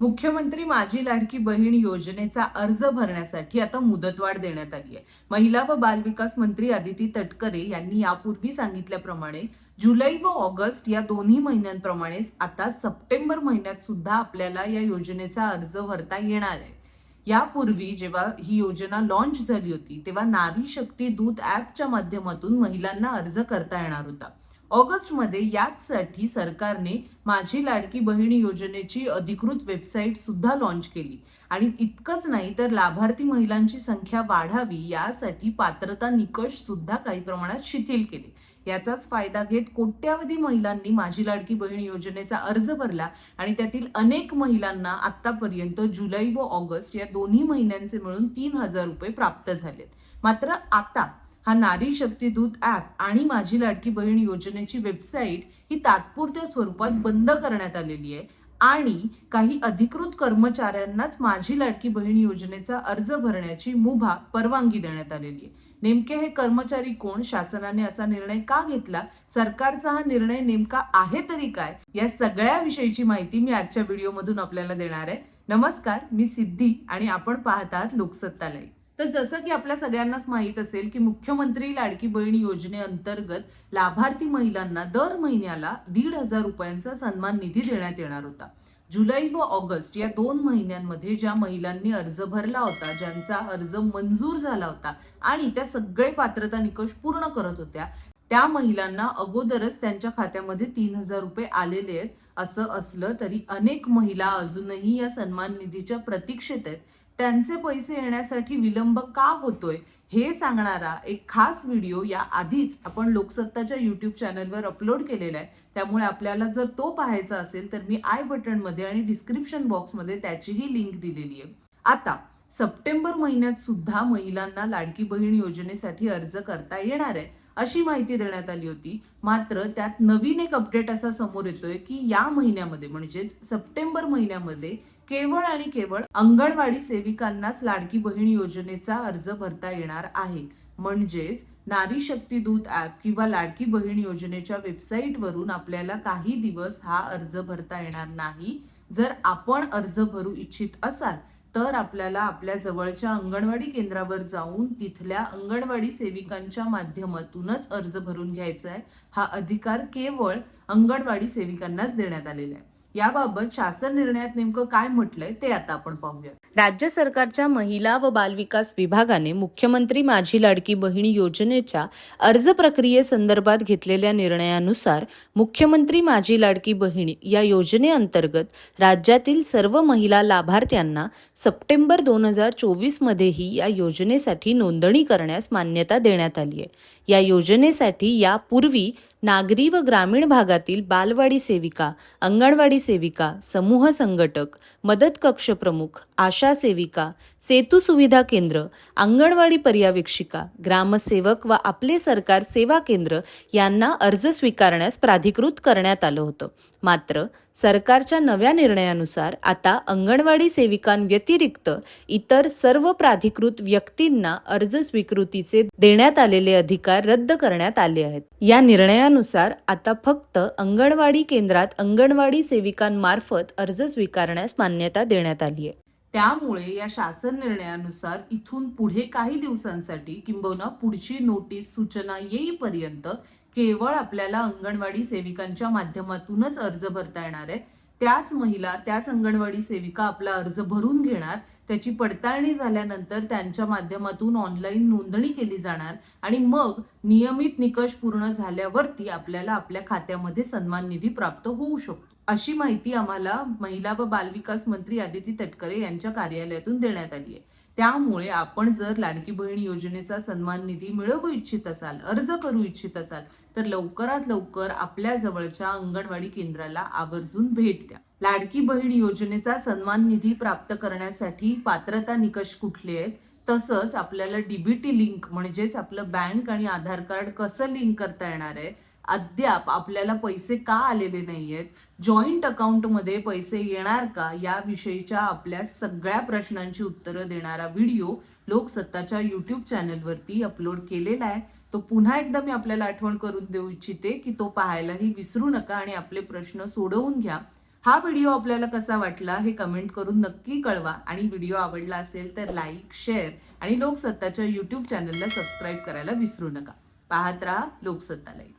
मुख्यमंत्री माझी लाडकी बहीण योजनेचा अर्ज भरण्यासाठी आता मुदतवाढ देण्यात आली आहे. महिला व बालविकास मंत्री आदिती तटकरे यांनी यापूर्वी सांगितल्याप्रमाणे जुलै व ऑगस्ट या दोन्ही महिन्यांप्रमाणेच आता सप्टेंबर महिन्यात सुद्धा आपल्याला या योजनेचा अर्ज भरता येणार आहे. यापूर्वी जेव्हा ही योजना लॉन्च झाली होती तेव्हा नारी शक्ती दूत ऍपच्या माध्यमातून महिलांना अर्ज करता येणार होता. ऑगस्टमध्ये याचसाठी सरकारने माझी लाडकी बहीण योजनेची अधिकृत वेबसाईट सुद्धा लॉन्च केली. आणि इतकंच नाही तर लाभार्थी महिलांची संख्या वाढावी यासाठी पात्रता निकष सुद्धा काही प्रमाणात शिथिल केले. याचाच फायदा घेत कोट्यावधी महिलांनी माझी लाडकी बहीण योजनेचा अर्ज भरला आणि त्यातील अनेक महिलांना आतापर्यंत जुलै व ऑगस्ट या दोन्ही महिन्यांचे मिळून तीन हजार रुपये प्राप्त झालेत. मात्र आता हा नारी शक्ती दूत ऍप आणि माझी लाडकी बहीण योजनेची वेबसाईट ही तात्पुरत्या स्वरूपात बंद करण्यात आलेली आहे. आणि काही अधिकृत कर्मचाऱ्यांनाच माझी लाडकी बहीण योजनेचा अर्ज भरण्याची मुभा परवानगी देण्यात आलेली आहे. नेमके हे कर्मचारी कोण? शासनाने असा निर्णय का घेतला? सरकारचा हा निर्णय नेमका आहे तरी काय? या सगळ्या विषयीची माहिती मी आजच्या व्हिडिओमधून आपल्याला देणार आहे. नमस्कार मी सिद्धी आणि आपण पाहतात आहात लाईव्ह तर जसं की आपल्या सगळ्यांनाच माहीत असेल की मुख्यमंत्री लाडकी बहीण योजनेअंतर्गत लाभार्थी महिलांना दर महिन्याला दीड हजार रुपयांचा सन्मान निधी देण्यात येणार होता. जुलै व ऑगस्ट या दोन महिन्यांमध्ये ज्या महिलांनी अर्ज भरला होता ज्यांचा अर्ज मंजूर झाला होता आणि त्या सगळे पात्रता निकष पूर्ण करत होत्या त्या महिलांना अगोदरच त्यांच्या खात्यामध्ये तीन हजार रुपये आलेले आहेत. असं असलं तरी अनेक महिला अजूनही या सन्मान निधीच्या प्रतीक्षेत आहेत. त्यांचे पैसे येण्यासाठी विलंब का होतोय हे सांगणारा एक खास व्हिडिओ या आधीच आपण लोकसत्ताच्या युट्यूब चॅनलवर अपलोड केलेला आहे. त्यामुळे आपल्याला जर तो पाहायचा असेल तर मी आय बटनमध्ये आणि डिस्क्रिप्शन बॉक्समध्ये त्याचीही लिंक दिलेली आहे. आता सप्टेंबर महिन्यात सुद्धा महिलांना लाडकी बहीण योजनेसाठी अर्ज करता येणार आहे. अशी माहिती देण्यात आली होती. मात्र त्यात नवीन एक अपडेट असा समोर येतोय की या महिन्यामध्ये म्हणजेच सप्टेंबर महिन्यामध्ये केवळ आणि केवळ अंगणवाडी सेविकांनाच लाडकी बहीण योजनेचा अर्ज भरता येणार आहे. म्हणजेच नारी शक्ती दूत ऍप किंवा लाडकी बहीण योजनेच्या वेबसाईटवरून आपल्याला काही दिवस हा अर्ज भरता येणार नाही. जर आपण अर्ज भरू इच्छित असाल तर आपल्याला आपल्या जवळच्या अंगणवाडी केंद्रावर जाऊन तिथल्या अंगणवाडी सेविकांच्या माध्यमातूनच अर्ज भरून घ्यायचा आहे. हा अधिकार केवळ अंगणवाडी सेविकांनाच देण्यात आलेला आहे. याबाबत शासन निर्णयात नेमकं काय म्हटलंय ते आता आपण पाहूया. राज्य सरकारच्या महिला व बालविकास विभागाने मुख्यमंत्री माझी लाडकी बहीण योजनेच्या अर्ज प्रक्रियेसंदर्भात घेतलेल्या निर्णयानुसार मुख्यमंत्री माझी लाडकी बहीण या योजनेअंतर्गत राज्यातील सर्व महिला लाभार्थ्यांना सप्टेंबर दोन हजार चोवीसमध्येही या योजनेसाठी नोंदणी करण्यास मान्यता देण्यात आली आहे या योजनेसाठी यापूर्वी नागरी व ग्रामीण भागातील बालवाडी सेविका अंगणवाडी सेविका समूह संघटक मदत कक्ष प्रमुख आशा सेविका सेतू सुविधा केंद्र अंगणवाडी पर्यवेक्षिका ग्रामसेवक व आपले सरकार सेवा केंद्र यांना अर्ज स्वीकारण्यास प्राधिकृत करण्यात आलं होतं. मात्र सरकारच्या नव्या निर्णयानुसार आता अंगणवाडी सेविकांव्यतिरिक्त इतर सर्व प्राधिकृत व्यक्तींना अर्ज स्वीकृतीचे देण्यात आलेले अधिकार रद्द करण्यात आले आहेत. या निर्णयानुसार आता फक्त अंगणवाडी केंद्रात अंगणवाडी सेविकांमार्फत अर्ज स्वीकारण्यास मान्यता देण्यात आली आहे. त्यामुळे या शासन निर्णयानुसार इथून पुढे काही दिवसांसाठी किंबहुना पुढची नोटीस सूचना येईपर्यंत केवळ आपल्याला अंगणवाडी सेविकांच्या माध्यमातूनच अर्ज भरता येणार आहे. त्याच महिला त्याच अंगणवाडी सेविका आपला अर्ज भरून घेणार. त्याची पडताळणी झाल्यानंतर त्यांच्या माध्यमातून ऑनलाईन नोंदणी केली जाणार आणि मग नियमित निकष पूर्ण झाल्यावरती आपल्याला आपल्या खात्यामध्ये सन्मान निधी प्राप्त होऊ शकतो. अशी माहिती आम्हाला महिला व बालविकास मंत्री आदिती तटकरे यांच्या कार्यालयातून देण्यात आली आहे. त्यामुळे आपण जर लाडकी बहीण योजनेचा सन्मान निधी मिळवू इच्छित असाल अर्ज करू इच्छित असाल तर लवकरात लवकर आपल्या जवळच्या अंगणवाडी केंद्राला आवर्जून भेट द्या. लाडकी बहीण योजनेचा सन्मान निधी प्राप्त करण्यासाठी पात्रता निकष कुठले आहेत? तसंच आपल्याला डीबीटी लिंक म्हणजेच आपलं बँक आणि आधार कार्ड कसं लिंक करता येणार आहे? अद्याप आपल्याला पैसे का आलेले नाहीयेत? जॉईंट अकाउंटमध्ये पैसे येणार का? याविषयीच्या आपल्या सगळ्या प्रश्नांची उत्तरं देणारा व्हिडिओ लोकसत्ताच्या यूट्यूब चॅनलवरती अपलोड केलेला आहे. तो पुन्हा एकदा मी आपल्याला आठवण करून देऊ इच्छिते की तो पाहायलाही विसरू नका आणि आपले प्रश्न सोडवून घ्या. हा व्हिडिओ आपल्याला कसा वाटला हे कमेंट करून नक्की कळवा. आणि व्हिडिओ आवडला असेल तर लाईक शेअर आणि लोकसत्ताच्या यूट्यूब चॅनलला सबस्क्राईब करायला विसरू नका. पाहत राहा लोकसत्ता लाईव्ह